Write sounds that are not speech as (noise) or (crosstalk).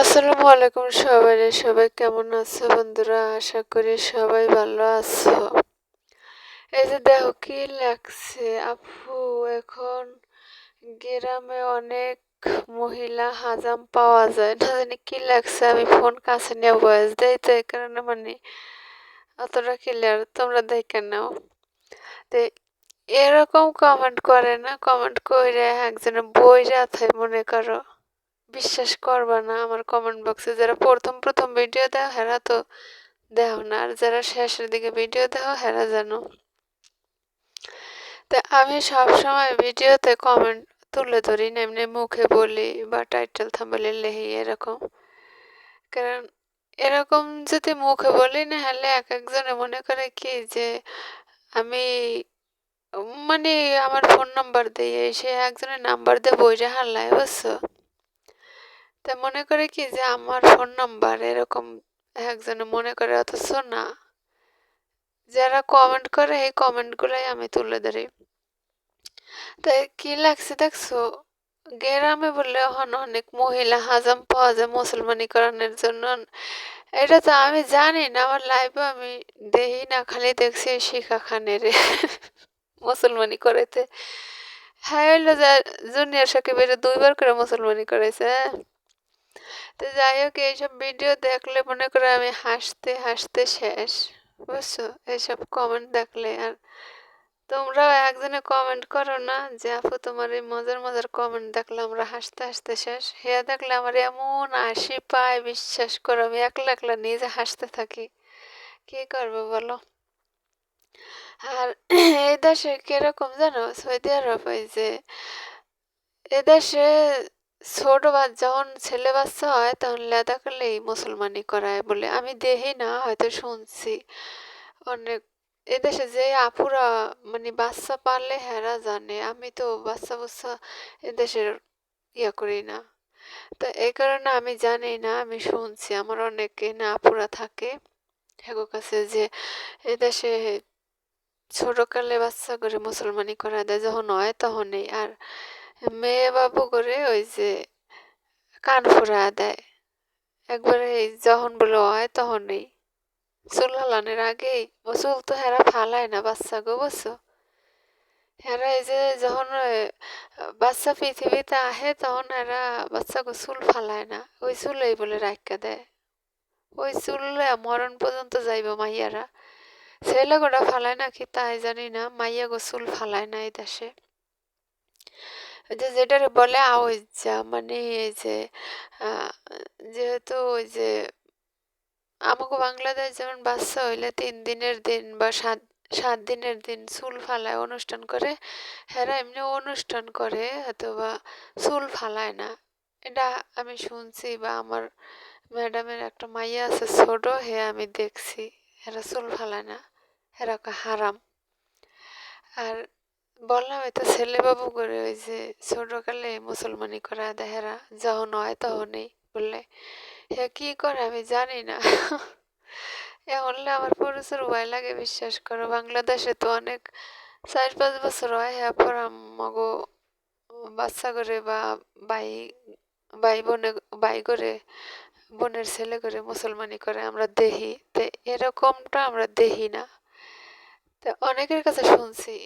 আসসালামু আলাইকুম সবাই সবাই কেমন আছো বন্ধুরা? আশা করি সবাই ভালো আছো। এই যে দেখো কি লাগছে? আপু, এখন গ্রামে অনেক মহিলা হাজাম পাওয়া যায়। না জানি কি লাগছে, আমি ফোন কাছে নিয়ে বয়স দেয় তো এই কারণে মানে অতটা ক্লিয়ার তোমরা দেখে নাও। তো এরকম কমেন্ট করে না? কমেন্ট করে একজনে বই রাথায় মনে করো। বিশ্বাস করবা না, আমার কমেন্ট বক্সে যারা প্রথম প্রথম ভিডিও দেও, হেরা তো দেও না। আর যারা শেষের দিকে ভিডিও দেও, হেরা জানো। তা আমি সব সময় ভিডিওতে কমেন্ট তুলে ধরি না, এমনি মুখে বলি বা টাইটেল থাম্বলে লেহি এরকম। কারণ এরকম যদি মুখে বলি, না হলে এক একজনে মনে করে কি যে আমি মানে আমার ফোন নাম্বার দিয়ে সে একজনের নাম্বার দিয়ে বইটা হারলায় বুঝছ? তা মনে করে কি যে আমার ফোন নাম্বার এরকম একজনে মনে করে অথচ না। যারা কমেন্ট করে এই কমেন্টগুলাই আমি তুলে ধরি। তাই কি লাগছে দেখছ? গ্রামে বললে এখন অনেক মহিলা হাজাম পাওয়া যায় মুসলমানিকরণের জন্য। এটা তো আমি জানি না, আমার লাইফে আমি দেখি না, খালি দেখছি শিখা খানের (laughs) মুসলমানি করেতে হ্যাঁ হইল যে জুনিয়র সাকিবের দুইবার করে মুসলমানি করেছে হ্যাঁ। তো যাই হোক, এইসব ভিডিও দেখলে মনে করে আমি হাসতে হাসতে শেষ, বুঝছ? এইসব কমেন্ট দেখলে। আর তোমরাও একজনে কমেন্ট করো না যে, আপু, তোমার এই মজার মজার কমেন্ট দেখলে আমরা হাসতে হাসতে শেষ? হেয়া দেখলে আমার এমন হাসি পায়, বিশ্বাস করো, আমি একলা একলা নিজে হাসতে থাকি। কি করব বলো? আর এই দেশে কীরকম জানো? সৌদি আরব ওই যে, এ দেশে ছোট বাচ্চা যখন ছেলে বাচ্চা হয়, তখন লেদা করলেই মুসলমানি করায় বলে। আমি দেখি না, হয়তো শুনছি। অনেক, এদেশে যে আপুরা মানে বাচ্চা পারলে হেরা জানে। আমি তো বাচ্চা বাচ্চা এদেশের ইয়া করি না। তো এই কারণে আমি জানি না, আমি শুনছি। আমার অনেকে না, আপুরা থাকে। হেগো কাছে যে এদেশে ছোটকালে বাচ্চা করে মুসলমানি করা দেয়, যখন হয় তখনই। আর মেয়ে বাবু করে ওই যে কান ফোরা দেয়। একবারে যখন বলে হয় তখনই। চুল হালানোর আগেই, ও চুল তো হেরা ফালায় না, বাচ্চা গো বুঝছ? হেরা এই যে যখন বাচ্চা পৃথিবীতে আহে তখন এরা বাচ্চাকে চুল ফালায় না, ওই চুলেই বলে রাখা দেয়। ওই চুলে মরণ পর্যন্ত যাইব মাইয়ারা। ছেলে গোটা ফালায় না কি তাই জানি না, মাইয়া গো চুল ফালায় না এই দেশে। যে যেটারে বলে আওয়াজা মানে এই যে যেহেতু ওই যে আমাকে বাংলাদেশ যেমন বাচ্চা হইলে তিন দিনের দিন বা সাত সাত দিনের দিন চুল ফালায় অনুষ্ঠান করে, হেরা এমনি অনুষ্ঠান করে, অথবা চুল ফালায় না। এটা আমি শুনছি বা আমার ম্যাডামের একটা মাইয়া আছে ছোট, হে আমি দেখছি এরা চুল ফালায় না এরা হারাম। আর বললাম, এটা ছেলেবাবু করে ওই যে ছোটকালে মুসলমানি করা দেহেরা যখন হয় তখনই বললে হে কি করে? আমি জানি না। হলে আমার প্রচুর ভয় লাগে, বিশ্বাস করো। বাংলাদেশে তো অনেক চার পাঁচ বছর হয় হ্যাঁ পর মগো বাচ্চা করে বা ভাই ভাই বোনে, ভাই করে, বোনের ছেলে করে মুসলমানি করে, আমরা দেখি তো এরকমটা আমরা দেখি না। তো অনেকের কাছে শুনছি।